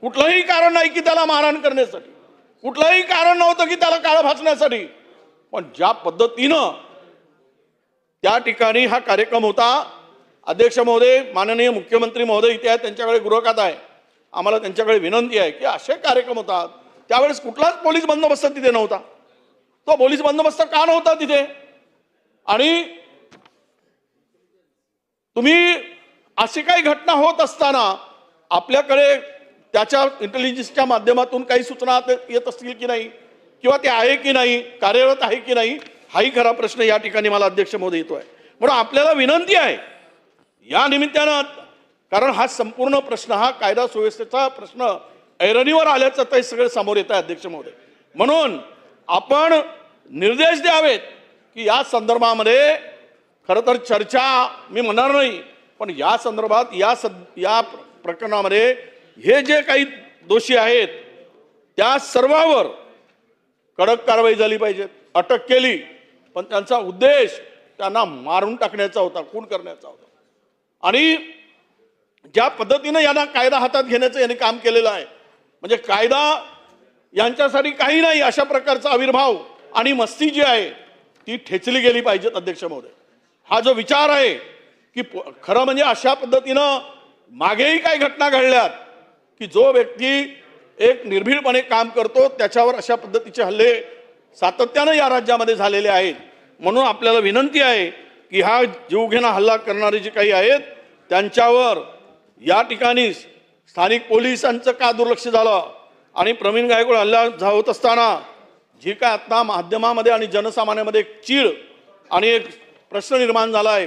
कुठलंही कारण नाही की त्याला मारहाण करण्यासाठी. कुठलंही कारण नव्हतं की त्याला काळ भासण्यासाठी. पण ज्या पद्धतीनं त्या ठिकाणी हा कार्यक्रम होता अध्यक्ष महोदय माननीय मुख्यमंत्री महोदय इथे आहेत त्यांच्याकडे गृहखात आहे. आम्हाला त्यांच्याकडे विनंती आहे की असे कार्यक्रम होतात. त्यावेळेस कुठलाच पोलीस बंदोबस्त तिथे नव्हता. तो पोलीस बंदोबस्त का नव्हता तिथे? आणि तुम्ही अशी काही घटना होत असताना आपल्याकडे त्याच्या इंटेलिजन्सच्या माध्यमातून काही सूचना येत असतील की नाही? किंवा ते आहे की नाही? कार्यरत आहे की नाही? हाही खरा प्रश्न या ठिकाणी मला अध्यक्ष मोदी येतोय. म्हणून आपल्याला विनंती आहे या निमित्तानं कारण हा संपूर्ण प्रश्न हा कायदा सुव्यवस्थेचा प्रश्न ऐरणीवर आल्याचं ते सगळं समोर येत आहे अध्यक्ष महोदय. म्हणून आपण निर्देश द्यावेत की या संदर्भामध्ये खरं तर चर्चा मी म्हणणार नाही पण या संदर्भात या सद या प्रकरणामध्ये हे जे काही दोषी आहेत त्या सर्वावर कडक कारवाई झाली पाहिजे अटक केली. पण त्यांचा उद्देश त्यांना मारून टाकण्याचा होता खून करण्याचा होता. आणि ज्या पद्धतीनं यांना कायदा हातात घेण्याचं यांनी काम केलेलं आहे म्हणजे कायदा यांच्यासाठी काही नाही अशा प्रकारचा आविर्भाव आणि मस्ती जी आहे ती ठेचली गेली पाहिजेत अध्यक्ष महोदय. हा जो विचार आहे की प- खरं म्हणजे अशा पद्धतीनं मागेही काही घटना घडल्यात की जो व्यक्ती एक निर्भीडपणे काम करतो त्याच्यावर अशा पद्धतीचे हल्ले सातत्यानं या राज्यामध्ये झालेले आहेत. म्हणून आपल्याला विनंती आहे की हा जीवघेणा हल्ला करणारे जे काही आहेत त्यांच्यावर या ठिकाणी स्थानिक पोलिसांचं का दुर्लक्ष झालं आणि प्रवीण गायकवाड हल्ला झा- होत असताना जी काय आत्ता माध्यमामध्ये आणि जनसामान्यामध्ये एक चीड आणि एक प्रश्न निर्माण झाला आहे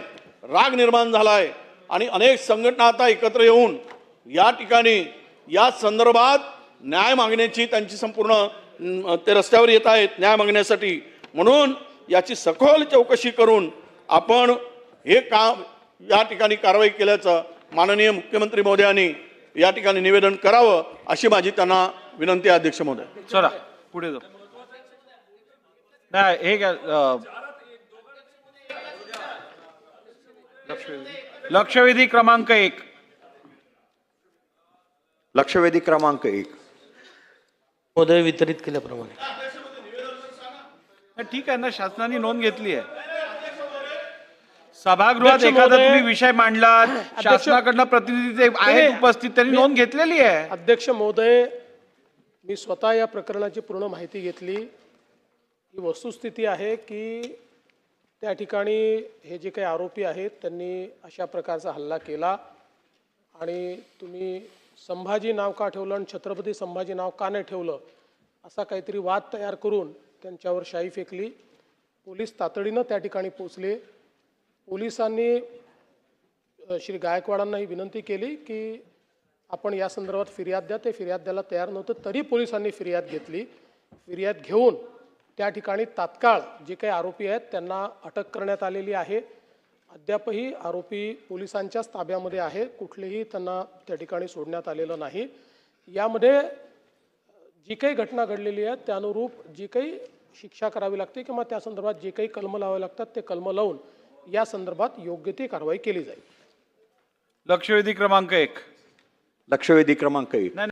राग निर्माण झाला आहे आणि अनेक संघटना आता एकत्र येऊन या ठिकाणी या संदर्भात न्याय मागण्याची त्यांची संपूर्ण ते रस्त्यावर येत आहेत न्याय मागण्यासाठी. म्हणून याची सखोल चौकशी करून आपण हे काम या ठिकाणी कारवाई केल्याचं माननीय मुख्यमंत्री महोदयांनी या ठिकाणी निवेदन करावं अशी माझी त्यांना विनंती आहे अध्यक्ष महोदय. चला पुढे जाऊ. नाही हे काय लक्षवेधी क्रमांक एक. लक्षवेधी क्रमांक एक. महोदय वितरित केल्याप्रमाणे. ठीक आहे ना शासनाने नोंद घेतली आहे. सभागृहात अध्यक्ष एखादा महोदय- तुम्ही विषय मांडला शासनाकडनं प्रतिनिधी जे आहेत उपस्थित त्यांनी नोंद घेतलेली आहे. अध्यक्ष महोदय मी स्वतः या प्रकरणाची पूर्ण माहिती घेतली. ही वस्तुस्थिती आहे की त्या ठिकाणी हे जे काही आरोपी आहेत त्यांनी अशा प्रकारचा हल्ला केला आणि तुम्ही संभाजी नाव का ठेवलं आणि छत्रपती संभाजी नाव का नाही ठेवलं असा काहीतरी वाद तयार करून त्यांच्यावर शाई फेकली. पोलीस तातडीनं त्या ठिकाणी पोचले पोलिसांनी श्री गायकवाडांना ही विनंती केली की आपण या संदर्भात फिर्याद द्या. ते फिर्याद द्यायला तयार नव्हतं तरी पोलिसांनी फिर्याद घेतली. फिर्याद घेऊन त्या ठिकाणी तात्काळ जे काही आरोपी आहेत त्यांना अटक करण्यात आलेली आहे. अद्यापही आरोपी पोलिसांच्याच ताब्यामध्ये आहे कुठलेही त्यांना त्या ठिकाणी सोडण्यात आलेलं नाही. यामध्ये जी काही घटना घडलेली आहे त्यानुरूप जी काही शिक्षा करावी लागते किंवा त्या संदर्भात जे काही कलम लावावे लागतात ते कलम लावून या संदर्भात योग्य ती कारवाई केली जाईल. लक्षवेधी क्रमांक एक. लक्षवेधी क्रमांक एक.